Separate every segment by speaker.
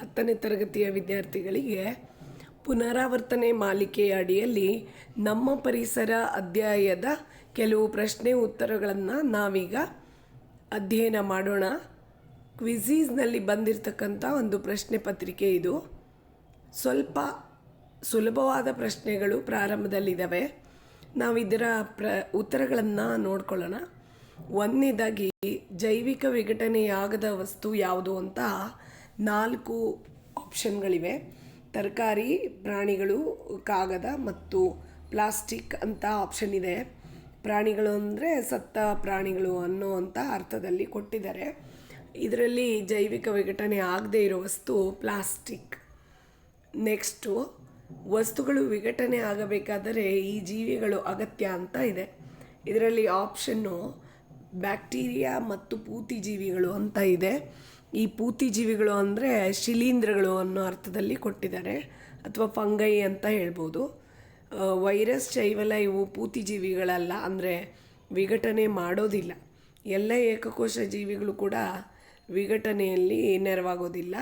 Speaker 1: ಹತ್ತನೇ ತರಗತಿಯ ವಿದ್ಯಾರ್ಥಿಗಳಿಗೆ ಪುನರಾವರ್ತನೆ ಮಾಲಿಕೆಯ ಅಡಿಯಲ್ಲಿ ನಮ್ಮ ಪರಿಸರ ಅಧ್ಯಾಯದ ಕೆಲವು ಪ್ರಶ್ನೆ ಉತ್ತರಗಳನ್ನು ನಾವೀಗ ಅಧ್ಯಯನ ಮಾಡೋಣ. ಕ್ವಿಝೀಸ್ನಲ್ಲಿ ಬಂದಿರತಕ್ಕಂಥ ಒಂದು ಪ್ರಶ್ನೆ ಪತ್ರಿಕೆ ಇದು. ಸ್ವಲ್ಪ ಸುಲಭವಾದ ಪ್ರಶ್ನೆಗಳು ಪ್ರಾರಂಭದಲ್ಲಿದ್ದಾವೆ. ನಾವು ಇದರ ಪ್ರ ಉತ್ತರಗಳನ್ನು ನೋಡ್ಕೊಳ್ಳೋಣ. ಒಂದನೇದಾಗಿ ಜೈವಿಕ ವಿಘಟನೆಯಾಗದ ವಸ್ತು ಯಾವುದು ಅಂತ ನಾಲ್ಕು ಆಪ್ಷನ್ಗಳಿವೆ. ತರಕಾರಿ, ಪ್ರಾಣಿಗಳು, ಕಾಗದ ಮತ್ತು ಪ್ಲಾಸ್ಟಿಕ್ ಅಂತ ಆಪ್ಷನ್ ಇದೆ. ಪ್ರಾಣಿಗಳು ಅಂದರೆ ಸತ್ತ ಪ್ರಾಣಿಗಳು ಅನ್ನೋ ಅಂತ ಅರ್ಥದಲ್ಲಿ ಕೊಟ್ಟಿದ್ದಾರೆ. ಇದರಲ್ಲಿ ಜೈವಿಕ ವಿಘಟನೆ ಆಗದೇ ಇರೋ ವಸ್ತು ಪ್ಲಾಸ್ಟಿಕ್. ನೆಕ್ಸ್ಟು, ವಸ್ತುಗಳು ವಿಘಟನೆ ಆಗಬೇಕಾದರೆ ಈ ಜೀವಿಗಳು ಅಗತ್ಯ ಅಂತ ಇದೆ. ಇದರಲ್ಲಿ ಆಪ್ಷನ್ನು ಬ್ಯಾಕ್ಟೀರಿಯಾ ಮತ್ತು ಪೂತಿ ಜೀವಿಗಳು ಅಂತ ಇದೆ. ಈ ಪೂತಿ ಜೀವಿಗಳು ಅಂದರೆ ಶಿಲೀಂಧ್ರಗಳು ಅನ್ನೋ ಅರ್ಥದಲ್ಲಿ ಕೊಟ್ಟಿದ್ದಾರೆ ಅಥವಾ ಫಂಗೈ ಅಂತ ಹೇಳ್ಬೋದು. ವೈರಸ್ ಶೈವಲ ಇವು ಪೂತಿ ಜೀವಿಗಳಲ್ಲ ಅಂದರೆ ವಿಘಟನೆ ಮಾಡೋದಿಲ್ಲ. ಎಲ್ಲ ಏಕಕೋಶ ಜೀವಿಗಳು ಕೂಡ ವಿಘಟನೆಯಲ್ಲಿ ನೆರವಾಗೋದಿಲ್ಲ.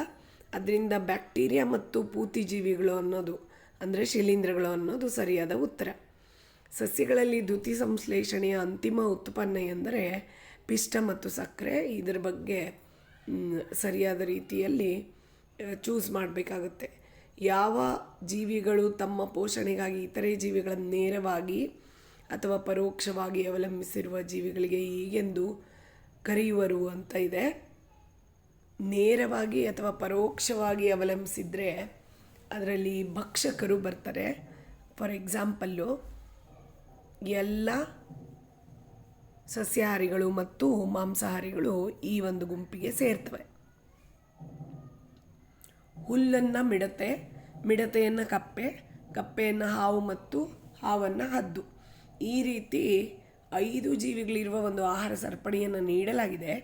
Speaker 1: ಅದರಿಂದ ಬ್ಯಾಕ್ಟೀರಿಯಾ ಮತ್ತು ಪೂತಿ ಜೀವಿಗಳು ಅನ್ನೋದು ಅಂದರೆ ಶಿಲೀಂಧ್ರಗಳು ಅನ್ನೋದು ಸರಿಯಾದ ಉತ್ತರ. ಸಸ್ಯಗಳಲ್ಲಿ ದ್ಯುತಿ ಸಂಶ್ಲೇಷಣೆಯ ಅಂತಿಮ ಉತ್ಪನ್ನ ಎಂದರೆ ಪಿಷ್ಟ ಮತ್ತು ಸಕ್ಕರೆ. ಇದರ ಬಗ್ಗೆ ಸರಿಯಾದ ರೀತಿಯಲ್ಲಿ ಚೂಸ್ ಮಾಡಬೇಕಾಗುತ್ತೆ. ಯಾವ ಜೀವಿಗಳು ತಮ್ಮ ಪೋಷಣೆಗಾಗಿ ಇತರೆ ಜೀವಿಗಳನ್ನು ನೇರವಾಗಿ ಅಥವಾ ಪರೋಕ್ಷವಾಗಿ ಅವಲಂಬಿಸಿರುವ ಜೀವಿಗಳಿಗೆ ಹೀಗೆಂದು ಕರೆಯುವರು ಅಂತ ಇದೆ. ನೇರವಾಗಿ ಅಥವಾ ಪರೋಕ್ಷವಾಗಿ ಅವಲಂಬಿಸಿದರೆ ಅದರಲ್ಲಿ ಭಕ್ಷಕರು ಬರ್ತಾರೆ. ಫಾರ್ ಎಕ್ಸಾಂಪಲ್ಲು ಎಲ್ಲ ಸಸ್ಯಾಹಾರಿಗಳು ಮತ್ತು ಮಾಂಸಾಹಾರಿಗಳು ಈ ಒಂದು ಗುಂಪಿಗೆ ಸೇರ್ತವೆ. ಹುಲ್ಲನ್ನು ಮಿಡತೆ, ಮಿಡತೆಯನ್ನು ಕಪ್ಪೆ, ಕಪ್ಪೆಯನ್ನು ಹಾವು ಮತ್ತು ಹಾವನ್ನು ಹದ್ದು. ಈ ರೀತಿ ಐದು ಜೀವಿಗಳಿರುವ ಒಂದು ಆಹಾರ ಸರಪಣಿಯನ್ನು ನೀಡಲಾಗಿದೆ.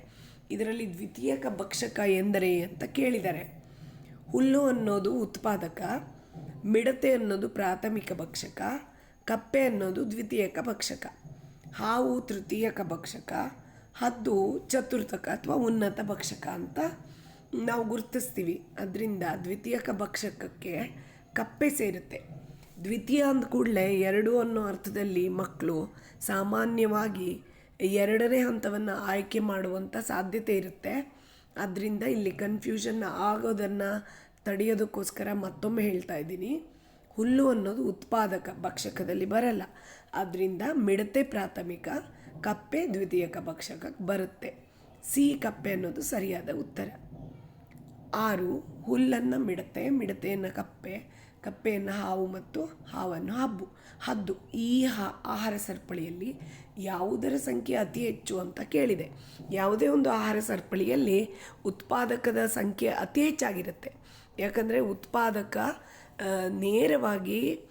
Speaker 1: ಇದರಲ್ಲಿ ದ್ವಿತೀಯಕ ಭಕ್ಷಕ ಎಂದರೆ ಅಂತ ಕೇಳಿದ್ದಾರೆ ಹುಲ್ಲು ಅನ್ನೋದು ಉತ್ಪಾದಕ, ಮಿಡತೆ ಅನ್ನೋದು ಪ್ರಾಥಮಿಕ ಭಕ್ಷಕ, ಕಪ್ಪೆ ಅನ್ನೋದು ದ್ವಿತೀಯಕ ಭಕ್ಷಕ ಹಾವು ತೃತೀಯಕ ಭಕ್ಷಕ ಹದ್ದು ಚತುರ್ಥಕ ಅಥವಾ ಉನ್ನತ ಭಕ್ಷಕ ಅಂತ ನಾವು ಗುರುತಿಸ್ತೀವಿ. ಅದರಿಂದ ದ್ವಿತೀಯಕ ಭಕ್ಷಕಕ್ಕೆ ಕಪ್ಪೆ ಸೇರುತ್ತೆ. ದ್ವಿತೀಯ ಅಂದ ಕೂಡಲೇ ಎರಡು ಅನ್ನೋ ಅರ್ಥದಲ್ಲಿ ಮಕ್ಕಳು ಸಾಮಾನ್ಯವಾಗಿ ಎರಡನೇ ಹಂತವನ್ನು ಆಯ್ಕೆ ಮಾಡುವಂಥ ಸಾಧ್ಯತೆ ಇರುತ್ತೆ. ಅದರಿಂದ ಇಲ್ಲಿ ಕನ್ಫ್ಯೂಷನ್ ಆಗೋದನ್ನು ತಡೆಯೋದಕ್ಕೋಸ್ಕರ ಮತ್ತೊಮ್ಮೆ ಹೇಳ್ತಾ ಇದ್ದೀನಿ. ಹುಲ್ಲು ಅನ್ನೋದು ಉತ್ಪಾದಕ ಭಕ್ಷಕದಲ್ಲಿ ಬರಲ್ಲ. ಆದ್ದರಿಂದ ಮಿಡತೆ ಪ್ರಾಥಮಿಕ, ಕಪ್ಪೆ ದ್ವಿತೀಯಕ ಭಕ್ಷಕಕ್ಕೆ ಬರುತ್ತೆ. ಸಿ ಕಪ್ಪೆ ಅನ್ನೋದು ಸರಿಯಾದ ಉತ್ತರ. ಆರು, ಹುಲ್ಲನ್ನು ಮಿಡತೆ, ಮಿಡತೆಯನ್ನು ಕಪ್ಪೆ, ಕಪ್ಪೆಯನ್ನು ಹಾವು ಮತ್ತು ಹಾವನ್ನು ಹಬ್ಬು. ಹದ್ದು, ಈ ಆಹಾರ ಸರಪಳಿಯಲ್ಲಿ ಯಾವುದರ ಸಂಖ್ಯೆ ಅತಿ ಹೆಚ್ಚು ಅಂತ ಕೇಳಿದೆ. ಯಾವುದೇ ಒಂದು ಆಹಾರ ಸರಪಳಿಯಲ್ಲಿ ಉತ್ಪಾದಕದ ಸಂಖ್ಯೆ ಅತಿ ಹೆಚ್ಚಾಗಿರುತ್ತೆ. ಯಾಕಂದರೆ ಉತ್ಪಾದಕ ನೇರವಾಗಿ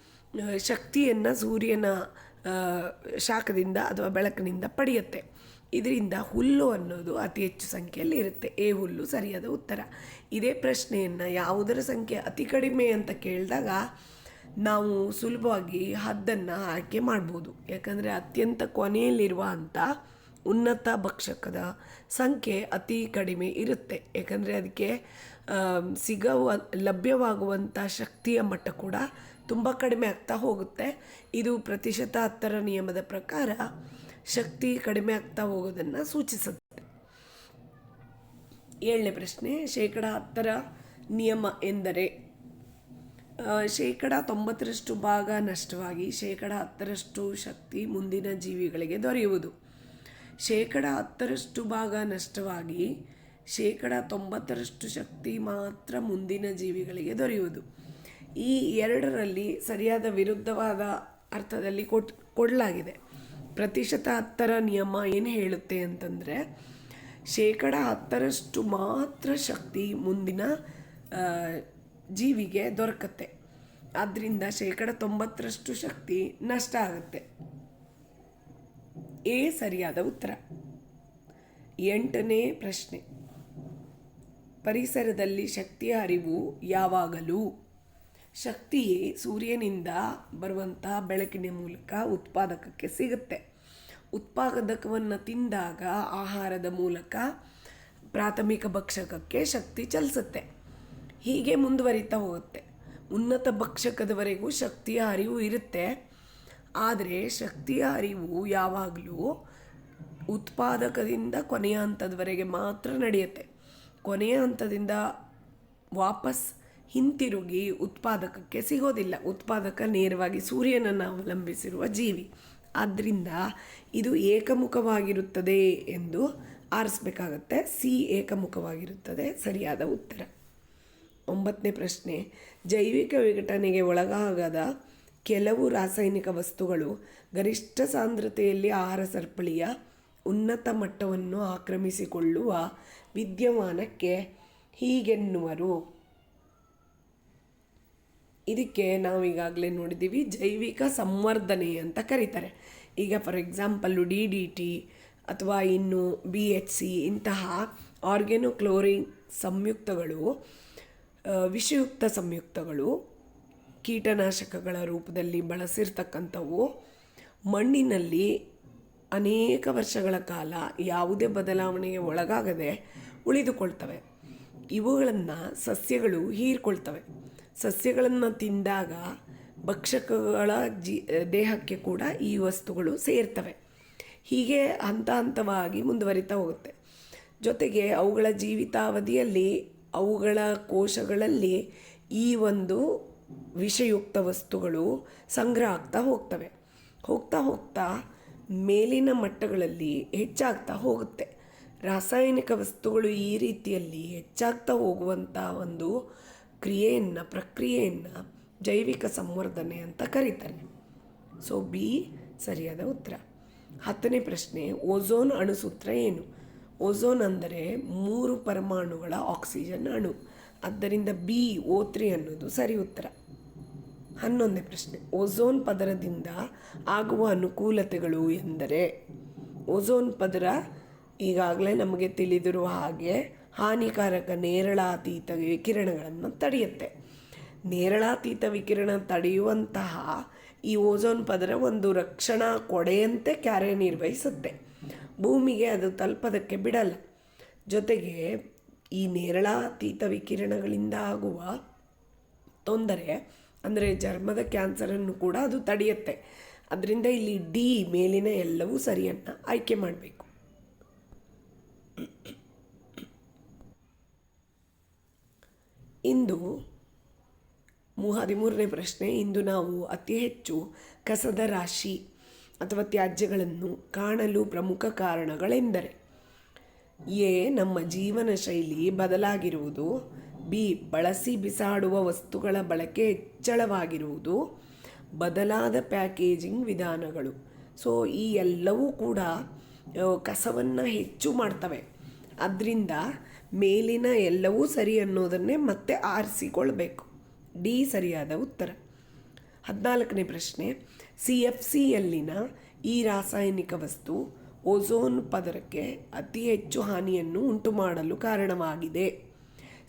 Speaker 1: ಶಕ್ತಿಯನ್ನು ಸೂರ್ಯನ ಶಾಖದಿಂದ ಅಥವಾ ಬೆಳಕಿನಿಂದ ಪಡೆಯುತ್ತೆ. ಇದರಿಂದ ಹುಲ್ಲು ಅನ್ನೋದು ಅತಿ ಹೆಚ್ಚು ಸಂಖ್ಯೆಯಲ್ಲಿ ಇರುತ್ತೆ. ಎ ಹುಲ್ಲು ಸರಿಯಾದ ಉತ್ತರ. ಇದೇ ಪ್ರಶ್ನೆಯನ್ನು ಯಾವುದರ ಸಂಖ್ಯೆ ಅತಿ ಕಡಿಮೆ ಅಂತ ಕೇಳಿದಾಗ ನಾವು ಸುಲಭವಾಗಿ ಹದ್ದನ್ನು ಆಯ್ಕೆ ಮಾಡ್ಬೋದು. ಯಾಕಂದರೆ ಅತ್ಯಂತ ಕೊನೆಯಲ್ಲಿರುವ ಅಂತ ಉನ್ನತ ಭಕ್ಷಕದ ಸಂಖ್ಯೆ ಅತಿ ಕಡಿಮೆ ಇರುತ್ತೆ. ಯಾಕಂದರೆ ಅದಕ್ಕೆ ಸಿಗುವ ಲಭ್ಯವಾಗುವಂಥ ಶಕ್ತಿಯ ಮಟ್ಟ ಕೂಡ ತುಂಬ ಕಡಿಮೆ ಆಗ್ತಾ ಹೋಗುತ್ತೆ. ಇದು ಪ್ರತಿಶತ ಹತ್ತರ ನಿಯಮದ ಪ್ರಕಾರ ಶಕ್ತಿ ಕಡಿಮೆ ಆಗ್ತಾ ಹೋಗೋದನ್ನು ಸೂಚಿಸುತ್ತೆ. ಏಳನೇ ಪ್ರಶ್ನೆ, ಶೇಕಡ ಹತ್ತರ ನಿಯಮ ಎಂದರೆ? ಶೇಕಡ ತೊಂಬತ್ತರಷ್ಟು ಭಾಗ ನಷ್ಟವಾಗಿ ಶೇಕಡ ಹತ್ತರಷ್ಟು ಶಕ್ತಿ ಮುಂದಿನ ಜೀವಿಗಳಿಗೆ ದೊರೆಯುವುದು. ಶೇಕಡ ಹತ್ತರಷ್ಟು ಭಾಗ ನಷ್ಟವಾಗಿ ಶೇಕಡ ತೊಂಬತ್ತರಷ್ಟು ಶಕ್ತಿ ಮಾತ್ರ ಮುಂದಿನ ಜೀವಿಗಳಿಗೆ ದೊರೆಯುವುದು. ಈ ಎರಡರಲ್ಲಿ ಸರಿಯಾದ ವಿರುದ್ಧವಾದ ಅರ್ಥದಲ್ಲಿ ಕೊಟ್, ಕೊಡಲಾಗಿದೆ. ಪ್ರತಿಶತ ಹತ್ತರ ನಿಯಮ ಏನು ಹೇಳುತ್ತೆ ಅಂತಂದರೆ ಶೇಕಡ ಹತ್ತರಷ್ಟು ಮಾತ್ರ ಶಕ್ತಿ ಮುಂದಿನ ಜೀವಿಗೆ ದೊರಕತ್ತೆ. ಆದ್ದರಿಂದ ಶೇಕಡ ತೊಂಬತ್ತರಷ್ಟು ಶಕ್ತಿ ನಷ್ಟ ಆಗುತ್ತೆ. ಎ ಸರಿಯಾದ ಉತ್ತರ. ಎಂಟನೇ ಪ್ರಶ್ನೆ. ಪರಿಸರದಲ್ಲಿ ಶಕ್ತಿಯ ಅರಿವು ಯಾವಾಗಲೂ. ಶಕ್ತಿಯೇ ಸೂರ್ಯನಿಂದ ಬರುವಂತಹ ಬೆಳಕಿನ ಮೂಲಕ ಉತ್ಪಾದಕಕ್ಕೆ ಸಿಗುತ್ತೆ. ಉತ್ಪಾದಕವನ್ನು ತಿಂದಾಗ ಆಹಾರದ ಮೂಲಕ ಪ್ರಾಥಮಿಕ ಭಕ್ಷಕಕ್ಕೆ ಶಕ್ತಿ ಚಲಿಸುತ್ತೆ. ಹೀಗೆ ಮುಂದುವರಿತಾ ಹೋಗುತ್ತೆ. ಉನ್ನತ ಭಕ್ಷಕದವರೆಗೂ ಶಕ್ತಿಯ ಅರಿವು ಇರುತ್ತೆ. ಆದರೆ ಶಕ್ತಿಯ ಅರಿವು ಯಾವಾಗಲೂ ಉತ್ಪಾದಕದಿಂದ ಕೊನೆಯ ಹಂತದವರೆಗೆ ಮಾತ್ರ ನಡೆಯುತ್ತೆ. ಕೊನೆಯ ಹಂತದಿಂದ ವಾಪಸ್ ಹಿಂತಿರುಗಿ ಉತ್ಪಾದಕಕ್ಕೆ ಸಿಗೋದಿಲ್ಲ. ಉತ್ಪಾದಕ ನೇರವಾಗಿ ಸೂರ್ಯನನ್ನು ಅವಲಂಬಿಸಿರುವ ಜೀವಿ. ಆದ್ದರಿಂದ ಇದು ಏಕಮುಖವಾಗಿರುತ್ತದೆ ಎಂದು ಆರಿಸ್ಬೇಕಾಗತ್ತೆ. ಸಿ ಏಕಮುಖವಾಗಿರುತ್ತದೆ. ಸರಿಯಾದ ಉತ್ತರ. ಒಂಬತ್ತನೇ ಪ್ರಶ್ನೆ. ಜೈವಿಕ ವಿಘಟನೆಗೆ ಒಳಗಾಗದ ಕೆಲವು ರಾಸಾಯನಿಕ ವಸ್ತುಗಳು ಗರಿಷ್ಠ ಸಾಂದ್ರತೆಯಲ್ಲಿ ಆಹಾರ ಸರಪಳಿಯ ಉನ್ನತ ಮಟ್ಟವನ್ನು ಆಕ್ರಮಿಸಿಕೊಳ್ಳುವ ವಿದ್ಯಮಾನಕ್ಕೆ ಹೀಗೆನ್ನುವರು. ಇದಕ್ಕೆ ನಾವು ಈಗಾಗಲೇ ನೋಡಿದ್ದೀವಿ ಜೈವಿಕ ಸಂವರ್ಧನೆ ಅಂತ ಕರೀತಾರೆ. ಈಗ for example D D T ಅಥವಾ ಇನ್ನು ಬಿ ಎಚ್ ಸಿ ಇಂತಹ ಆರ್ಗೆನೋಕ್ಲೋರಿನ್ ಸಂಯುಕ್ತಗಳು ವಿಷಯುಕ್ತ ಸಂಯುಕ್ತಗಳು, ಕೀಟನಾಶಕಗಳ ರೂಪದಲ್ಲಿ ಬಳಸಿರ್ತಕ್ಕಂಥವು ಮಣ್ಣಿನಲ್ಲಿ ಅನೇಕ ವರ್ಷಗಳ ಕಾಲ ಯಾವುದೇ ಬದಲಾವಣೆಗೆ ಒಳಗಾಗದೆ ಉಳಿದುಕೊಳ್ತವೆ. ಇವುಗಳನ್ನು ಸಸ್ಯಗಳು ಹೀರಿಕೊಳ್ತವೆ. ಸಸ್ಯಗಳನ್ನು ತಿಂದಾಗ ಭಕ್ಷಕಗಳ ಜಿ, ದೇಹಕ್ಕೆ ಕೂಡ ಈ ವಸ್ತುಗಳು ಸೇರ್ತವೆ. ಹೀಗೆ ಹಂತ ಹಂತವಾಗಿ ಮುಂದುವರಿತಾ ಹೋಗುತ್ತೆ. ಜೊತೆಗೆ ಅವುಗಳ ಜೀವಿತಾವಧಿಯಲ್ಲಿ, ಅವುಗಳ ಕೋಶಗಳಲ್ಲಿ ಈ ಒಂದು ವಿಷಯುಕ್ತ ವಸ್ತುಗಳು ಸಂಗ್ರಹ ಆಗ್ತಾ ಹೋಗ್ತವೆ. ಹೋಗ್ತಾ ಹೋಗ್ತಾ ಮೇಲಿನ ಮಟ್ಟಗಳಲ್ಲಿ ಹೆಚ್ಚಾಗ್ತಾ ಹೋಗುತ್ತೆ. ರಾಸಾಯನಿಕ ವಸ್ತುಗಳು ಈ ರೀತಿಯಲ್ಲಿ ಹೆಚ್ಚಾಗ್ತಾ ಹೋಗುವಂಥ ಒಂದು ಕ್ರಿಯೆಯನ್ನು, ಪ್ರಕ್ರಿಯೆಯನ್ನು ಜೈವಿಕ ಸಂವರ್ಧನೆ ಅಂತ ಕರೀತಾರೆ. ಸೊ ಬಿ ಸರಿಯಾದ ಉತ್ತರ. ಹತ್ತನೇ ಪ್ರಶ್ನೆ ಓಝೋನ್ ಅಣುಸೂತ್ರ ಏನು? ಓಝೋನ್ ಅಂದರೆ ಮೂರು ಪರಮಾಣುಗಳ ಆಕ್ಸಿಜನ್ ಅಣು. ಆದ್ದರಿಂದ ಬಿ ಓ ತ್ರೀ ಅನ್ನೋದು ಸರಿ ಉತ್ತರ. ಹನ್ನೊಂದನೇ ಪ್ರಶ್ನೆ. ಓಝೋನ್ ಪದರದಿಂದ ಆಗುವ ಅನುಕೂಲತೆಗಳು ಎಂದರೆ? ಓಝೋನ್ ಪದರ ಈಗಾಗಲೇ ನಮಗೆ ತಿಳಿದಿರುವ ಹಾಗೆ ಹಾನಿಕಾರಕ ನೇರಳಾತೀತ ವಿಕಿರಣಗಳನ್ನು ತಡೆಯುತ್ತೆ. ನೇರಳಾತೀತ ವಿಕಿರಣ ತಡೆಯುವಂತಹ ಈ ಓಝೋನ್ ಪದರ ಒಂದು ರಕ್ಷಣಾ ಕೊಡೆಯಂತೆ ಕಾರ್ಯನಿರ್ವಹಿಸುತ್ತೆ. ಭೂಮಿಗೆ ಅದು ತಲುಪೋದಕ್ಕೆ ಬಿಡಲ್ಲ. ಜೊತೆಗೆ ಈ ನೇರಳಾತೀತ ವಿಕಿರಣಗಳಿಂದ ಆಗುವ ತೊಂದರೆ ಅಂದರೆ ಚರ್ಮದ ಕ್ಯಾನ್ಸರನ್ನು ಕೂಡ ಅದು ತಡೆಯುತ್ತೆ. ಅದರಿಂದ ಇಲ್ಲಿ ಡಿ ಮೇಲಿನ ಎಲ್ಲವೂ ಸರಿಯನ್ನು ಆಯ್ಕೆ ಮಾಡಬೇಕು. ಇಂದು ಮೂ ಹದಿಮೂರನೇ ಪ್ರಶ್ನೆ. ಇಂದು ನಾವು ಅತಿ ಹೆಚ್ಚು ಕಸದ ರಾಶಿ ಅಥವಾ ತ್ಯಾಜ್ಯಗಳನ್ನು ಕಾಣಲು ಪ್ರಮುಖ ಕಾರಣಗಳೆಂದರೆ ಎ, ನಮ್ಮ ಜೀವನ ಶೈಲಿ ಬದಲಾಗಿರುವುದು ಬಿ ಬಳಸಿ ಬಿಸಾಡುವ ವಸ್ತುಗಳ ಬಳಕೆ ಹೆಚ್ಚಳವಾಗಿರುವುದು ಬದಲಾದ ಪ್ಯಾಕೇಜಿಂಗ್ ವಿಧಾನಗಳು. ಸೊ, ಈ ಎಲ್ಲವೂ ಕೂಡ ಕಸವನ್ನು ಹೆಚ್ಚು ಮಾಡ್ತವೆ. ಅದರಿಂದ ಮೇಲಿನ ಎಲ್ಲವೂ ಸರಿ ಅನ್ನೋದನ್ನೇ ಮತ್ತೆ ಆರಿಸಿಕೊಳ್ಬೇಕು. ಡಿ ಸರಿಯಾದ ಉತ್ತರ. ಹದಿನಾಲ್ಕನೇ ಪ್ರಶ್ನೆ. ಸಿ ಎಫ್ ಸಿಯಲ್ಲಿನ ಈ ರಾಸಾಯನಿಕ ವಸ್ತು ಓಝೋನ್ ಪದರಕ್ಕೆ ಅತಿ ಹೆಚ್ಚು ಹಾನಿಯನ್ನು ಉಂಟು ಮಾಡಲು ಕಾರಣವಾಗಿದೆ.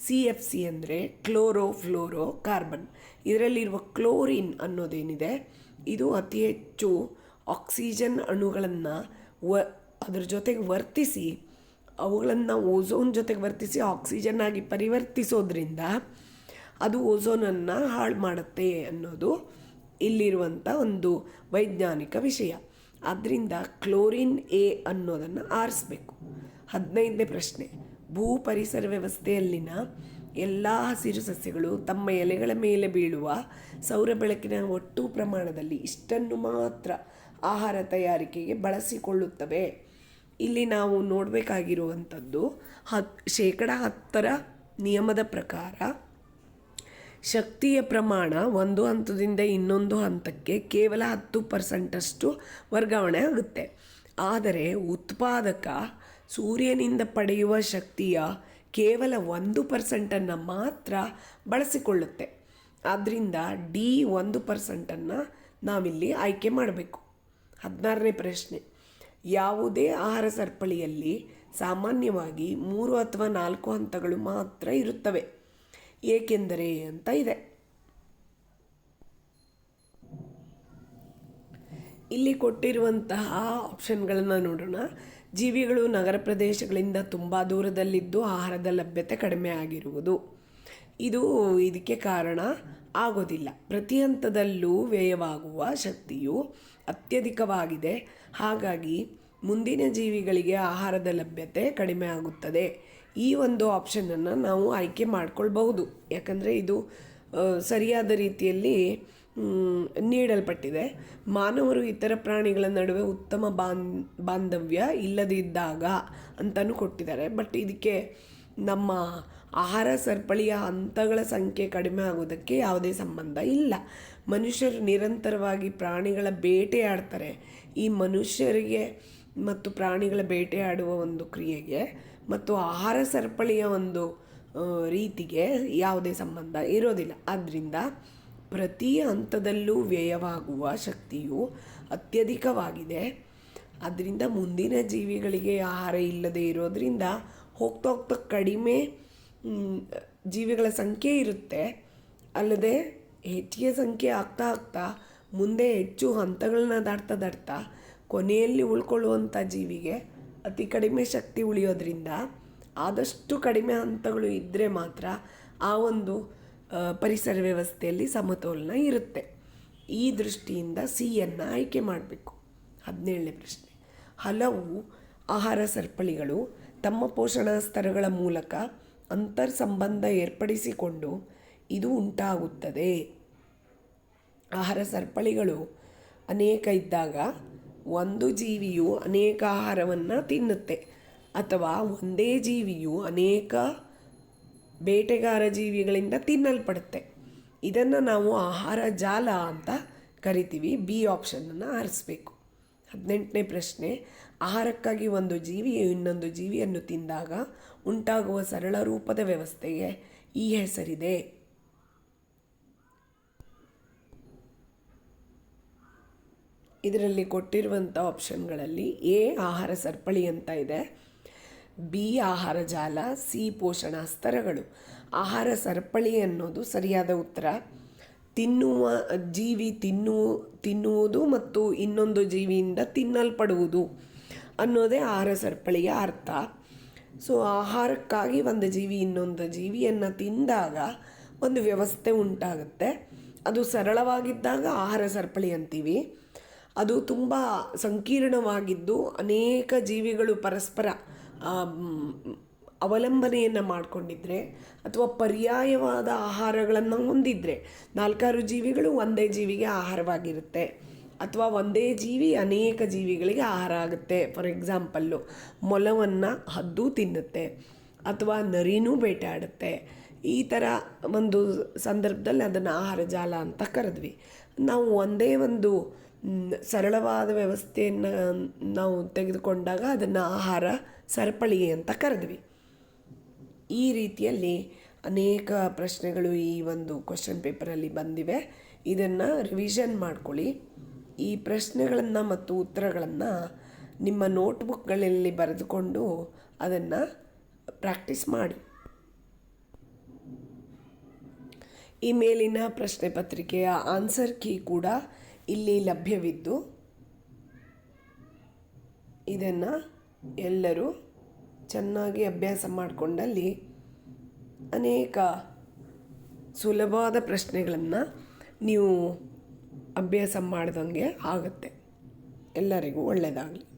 Speaker 1: ಸಿ ಎಫ್ ಸಿ ಅಂದರೆ ಕ್ಲೋರೋ ಫ್ಲೋರೋ ಕಾರ್ಬನ್. ಇದರಲ್ಲಿರುವ ಕ್ಲೋರಿನ್ ಅನ್ನೋದೇನಿದೆ? ಇದು ಅತಿ ಹೆಚ್ಚು ಆಕ್ಸಿಜನ್ ಅಣುಗಳನ್ನು ವ, ಅದ್ರ ಜೊತೆಗೆ ವರ್ತಿಸಿ, ಅವುಗಳನ್ನು ಓಝೋನ್ ಜೊತೆಗೆ ವರ್ತಿಸಿ ಆಕ್ಸಿಜನ್ ಆಗಿ ಪರಿವರ್ತಿಸೋದ್ರಿಂದ ಅದು ಓಝೋನನ್ನು ಹಾಳು ಮಾಡುತ್ತೆ ಅನ್ನೋದು ಇಲ್ಲಿರುವಂಥ ಒಂದು ವೈಜ್ಞಾನಿಕ ವಿಷಯ. ಆದ್ದರಿಂದ ಕ್ಲೋರಿನ್ ಎ ಅನ್ನೋದನ್ನು ಆರಿಸ್ಬೇಕು. ಹದಿನೈದನೇ ಪ್ರಶ್ನೆ. ಭೂ ಪರಿಸರ ವ್ಯವಸ್ಥೆಯಲ್ಲಿನ ಎಲ್ಲ ಹಸಿರು ಸಸ್ಯಗಳು ತಮ್ಮ ಎಲೆಗಳ ಮೇಲೆ ಬೀಳುವ ಸೌರ ಬೆಳಕಿನ ಒಟ್ಟು ಪ್ರಮಾಣದಲ್ಲಿ ಇಷ್ಟನ್ನು ಮಾತ್ರ ಆಹಾರ ತಯಾರಿಕೆಗೆ ಬಳಸಿಕೊಳ್ಳುತ್ತವೆ. ಇಲ್ಲಿ ನಾವು ನೋಡಬೇಕಾಗಿರುವಂಥದ್ದು ಹತ್, ಶೇಕಡ ಹತ್ತರ ನಿಯಮದ ಪ್ರಕಾರ ಶಕ್ತಿಯ ಪ್ರಮಾಣ ಒಂದು ಹಂತದಿಂದ ಇನ್ನೊಂದು ಹಂತಕ್ಕೆ ಕೇವಲ ಹತ್ತು ಪರ್ಸೆಂಟಷ್ಟು ವರ್ಗಾವಣೆ ಆಗುತ್ತೆ. ಆದರೆ ಉತ್ಪಾದಕ ಸೂರ್ಯನಿಂದ ಪಡೆಯುವ ಶಕ್ತಿಯ ಕೇವಲ ಒಂದು ಪರ್ಸೆಂಟನ್ನು ಮಾತ್ರ ಬಳಸಿಕೊಳ್ಳುತ್ತೆ. ಆದ್ದರಿಂದ ಡಿ ಒಂದು ಪರ್ಸೆಂಟನ್ನು ನಾವಿಲ್ಲಿ ಆಯ್ಕೆ ಮಾಡಬೇಕು. ಹದಿನಾರನೇ ಪ್ರಶ್ನೆ. ಯಾವುದೇ ಆಹಾರ ಸರಪಳಿಯಲ್ಲಿ ಸಾಮಾನ್ಯವಾಗಿ ಮೂರು ಅಥವಾ ನಾಲ್ಕು ಹಂತಗಳು ಮಾತ್ರ ಇರುತ್ತವೆ. ಏಕೆಂದರೆ ಅಂತ ಇದೆ. ಇಲ್ಲಿ ಕೊಟ್ಟಿರುವಂತಹ ಆಪ್ಷನ್ಗಳನ್ನು ನೋಡೋಣ. ಜೀವಿಗಳು ನಗರ ಪ್ರದೇಶಗಳಿಂದ ತುಂಬ ದೂರದಲ್ಲಿದ್ದು ಆಹಾರದ ಲಭ್ಯತೆ ಕಡಿಮೆ ಆಗಿರುವುದು. ಇದು ಇದಕ್ಕೆ ಕಾರಣ ಆಗೋದಿಲ್ಲ. ಪ್ರತಿ ಹಂತದಲ್ಲೂ ವ್ಯಯವಾಗುವ ಶಕ್ತಿಯು ಅತ್ಯಧಿಕವಾಗಿದೆ. ಹಾಗಾಗಿ ಮುಂದಿನ ಜೀವಿಗಳಿಗೆ ಆಹಾರದ ಲಭ್ಯತೆ ಕಡಿಮೆ ಆಗುತ್ತದೆ. ಈ ಒಂದು ಆಪ್ಷನನ್ನು ನಾವು ಆಯ್ಕೆ ಮಾಡ್ಕೊಳ್ಬಹುದು. ಯಾಕಂದರೆ ಇದು ಸರಿಯಾದ ರೀತಿಯಲ್ಲಿ ನೀಡಲ್ಪಟ್ಟಿದೆ. ಮಾನವರು ಇತರ ಪ್ರಾಣಿಗಳ ನಡುವೆ ಉತ್ತಮ ಬಾನ್, ಬಾಂಧವ್ಯ ಇಲ್ಲದಿದ್ದಾಗ ಅಂತಲೂ ಕೊಟ್ಟಿದ್ದಾರೆ. ಬಟ್ ಇದಕ್ಕೆ ನಮ್ಮ ಆಹಾರ ಸರಪಳಿಯ ಹಂತಗಳ ಸಂಖ್ಯೆ ಕಡಿಮೆ ಆಗೋದಕ್ಕೆ ಯಾವುದೇ ಸಂಬಂಧ ಇಲ್ಲ. ಮನುಷ್ಯರು ನಿರಂತರವಾಗಿ ಪ್ರಾಣಿಗಳ ಬೇಟೆಯಾಡ್ತಾರೆ ಈ ಮನುಷ್ಯರಿಗೆ ಮತ್ತು ಪ್ರಾಣಿಗಳ ಬೇಟೆಯಾಡುವ ಒಂದು ಕ್ರಿಯೆಗೆ ಮತ್ತು ಆಹಾರ ಸರಪಳಿಯ ಒಂದು ರೀತಿಗೆ ಯಾವುದೇ ಸಂಬಂಧ ಇರೋದಿಲ್ಲ. ಆದ್ದರಿಂದ ಪ್ರತಿ ಹಂತದಲ್ಲೂ ವ್ಯಯವಾಗುವ ಶಕ್ತಿಯು ಅತ್ಯಧಿಕವಾಗಿದೆ. ಅದರಿಂದ ಮುಂದಿನ ಜೀವಿಗಳಿಗೆ ಆಹಾರ ಇಲ್ಲದೆ ಇರೋದರಿಂದ ಹೋಗ್ತಾ ಹೋಗ್ತಾ ಕಡಿಮೆ ಜೀವಿಗಳ ಸಂಖ್ಯೆ ಇರುತ್ತೆ. ಅಲ್ಲದೆ ಹೆಚ್ಚಿಗೆ ಸಂಖ್ಯೆ ಆಗ್ತಾ ಆಗ್ತಾ ಮುಂದೆ ಹೆಚ್ಚು ಹಂತಗಳನ್ನ ದಾಟ್ತಾ ದಾಡ್ತಾ ಕೊನೆಯಲ್ಲಿ ಉಳ್ಕೊಳ್ಳುವಂಥ ಜೀವಿಗೆ ಅತಿ ಕಡಿಮೆ ಶಕ್ತಿ ಉಳಿಯೋದ್ರಿಂದ ಆದಷ್ಟು ಕಡಿಮೆ ಹಂತಗಳು ಇದ್ದರೆ ಮಾತ್ರ ಆ ಒಂದು ಪರಿಸರ ವ್ಯವಸ್ಥೆಯಲ್ಲಿ ಸಮತೋಲನ ಇರುತ್ತೆ. ಈ ದೃಷ್ಟಿಯಿಂದ ಸಿಯನ್ನು ಆಯ್ಕೆ ಮಾಡಬೇಕು. ಹದಿನೇಳನೇ ಪ್ರಶ್ನೆ. ಹಲವು ಆಹಾರ ಸರಪಳಿಗಳು ತಮ್ಮ ಪೋಷಣಾ ಸ್ತರಗಳ ಮೂಲಕ ಅಂತರ್ ಸಂಬಂಧ ಏರ್ಪಡಿಸಿಕೊಂಡು ಇದು ಉಂಟಾಗುತ್ತದೆ. ಆಹಾರ ಸರಪಳಿಗಳು ಅನೇಕ ಇದ್ದಾಗ ಒಂದು ಜೀವಿಯು ಅನೇಕ ಆಹಾರವನ್ನು ತಿನ್ನುತ್ತೆ ಅಥವಾ ಒಂದೇ ಜೀವಿಯು ಅನೇಕ ಬೇಟೆಗಾರ ಜೀವಿಗಳಿಂದ ತಿನ್ನಲ್ಪಡುತ್ತೆ. ಇದನ್ನು ನಾವು ಆಹಾರ ಜಾಲ ಅಂತ ಕರಿತೀವಿ. ಬಿ ಆಪ್ಷನನ್ನು ಆರಿಸ್ಬೇಕು. ಹದಿನೆಂಟನೇ ಪ್ರಶ್ನೆ, ಆಹಾರಕ್ಕಾಗಿ ಒಂದು ಜೀವಿಯು ಇನ್ನೊಂದು ಜೀವಿಯನ್ನು ತಿಂದಾಗ ಉಂಟಾಗುವ ಸರಳ ರೂಪದ ವ್ಯವಸ್ಥೆಗೆ ಈ ಹೆಸರಿದೆ. ಇದರಲ್ಲಿ ಕೊಟ್ಟಿರುವಂಥ ಆಪ್ಷನ್ಗಳಲ್ಲಿ ಎ, ಆಹಾರ ಸರಪಳಿ ಅಂತ ಇದೆ. ಬಿ ಆಹಾರ ಜಾಲ, ಸಿ ಪೋಷಣ ಸ್ತರಗಳು. ಆಹಾರ ಸರಪಳಿ ಅನ್ನೋದು ಸರಿಯಾದ ಉತ್ತರ. ತಿನ್ನುವ ಜೀವಿ ತಿನ್ನು, ತಿನ್ನುವುದು ಮತ್ತು ಇನ್ನೊಂದು ಜೀವಿಯಿಂದ ತಿನ್ನಲ್ಪಡುವುದು ಅನ್ನೋದೇ ಆಹಾರ ಸರಪಳಿಯ ಅರ್ಥ. ಸೊ, ಆಹಾರಕ್ಕಾಗಿ ಒಂದು ಜೀವಿ ಇನ್ನೊಂದು ಜೀವಿಯನ್ನು ತಿಂದಾಗ ಒಂದು ವ್ಯವಸ್ಥೆ ಉಂಟಾಗುತ್ತೆ. ಅದು ಸರಳವಾಗಿದ್ದಾಗ ಆಹಾರ ಸರಪಳಿ ಅಂತೀವಿ. ಅದು ತುಂಬ ಸಂಕೀರ್ಣವಾಗಿದ್ದು ಅನೇಕ ಜೀವಿಗಳು ಪರಸ್ಪರ ಅವಲಂಬನೆಯನ್ನು ಮಾಡಿಕೊಂಡಿದ್ರೆ ಅಥವಾ ಪರ್ಯಾಯವಾದ ಆಹಾರಗಳನ್ನು ಹೊಂದಿದ್ರೆ ನಾಲ್ಕಾರು ಜೀವಿಗಳು ಒಂದೇ ಜೀವಿಗೆ ಆಹಾರವಾಗಿರುತ್ತೆ ಅಥವಾ ಒಂದೇ ಜೀವಿ ಅನೇಕ ಜೀವಿಗಳಿಗೆ ಆಹಾರ ಆಗುತ್ತೆ. ಫಾರ್ ಎಕ್ಸಾಂಪಲ್ಲು ಮೊಲವನ್ನು ಹದ್ದು ತಿನ್ನುತ್ತೆ ಅಥವಾ ನರಿನೂ ಬೇಟಾಡುತ್ತೆ. ಈ ಥರ ಒಂದು ಸಂದರ್ಭದಲ್ಲಿ ಅದನ್ನು ಆಹಾರ ಜಾಲ ಅಂತ ಕರೆದ್ವಿ. ನಾವು ಒಂದೇ ಒಂದು ಸರಳವಾದ ವ್ಯವಸ್ಥೆಯನ್ನು ನಾವು ತೆಗೆದುಕೊಂಡಾಗ ಅದನ್ನು ಆಹಾರ ಸರಪಳಿ ಅಂತ ಕರೆದ್ವಿ. ಈ ರೀತಿಯಲ್ಲಿ ಅನೇಕ ಪ್ರಶ್ನೆಗಳು ಈ ಒಂದು ಕ್ವಶನ್ ಪೇಪರಲ್ಲಿ ಬಂದಿವೆ. ಇದನ್ನು ರಿವಿಷನ್ ಮಾಡ್ಕೊಳ್ಳಿ. ಈ ಪ್ರಶ್ನೆಗಳನ್ನು ಮತ್ತು ಉತ್ತರಗಳನ್ನು ನಿಮ್ಮ ನೋಟ್ಬುಕ್ಗಳಲ್ಲಿ ಬರೆದುಕೊಂಡು ಅದನ್ನು ಪ್ರಾಕ್ಟೀಸ್ ಮಾಡಿ. ಈ ಮೇಲಿನ ಪ್ರಶ್ನೆ ಪತ್ರಿಕೆಯ ಆನ್ಸರ್ ಕೀ ಕೂಡ ಇಲ್ಲಿ ಲಭ್ಯವಿದ್ದು ಇದನ್ನು ಎಲ್ಲರೂ ಚೆನ್ನಾಗಿ ಅಭ್ಯಾಸ ಮಾಡಿಕೊಂಡಲ್ಲಿ ಅನೇಕ ಸುಲಭವಾದ ಪ್ರಶ್ನೆಗಳನ್ನು ನೀವು ಅಭ್ಯಾಸ ಮಾಡಿದಂಗೆ ಆಗುತ್ತೆ. ಎಲ್ಲರಿಗೂ ಒಳ್ಳೆಯದಾಗಲಿ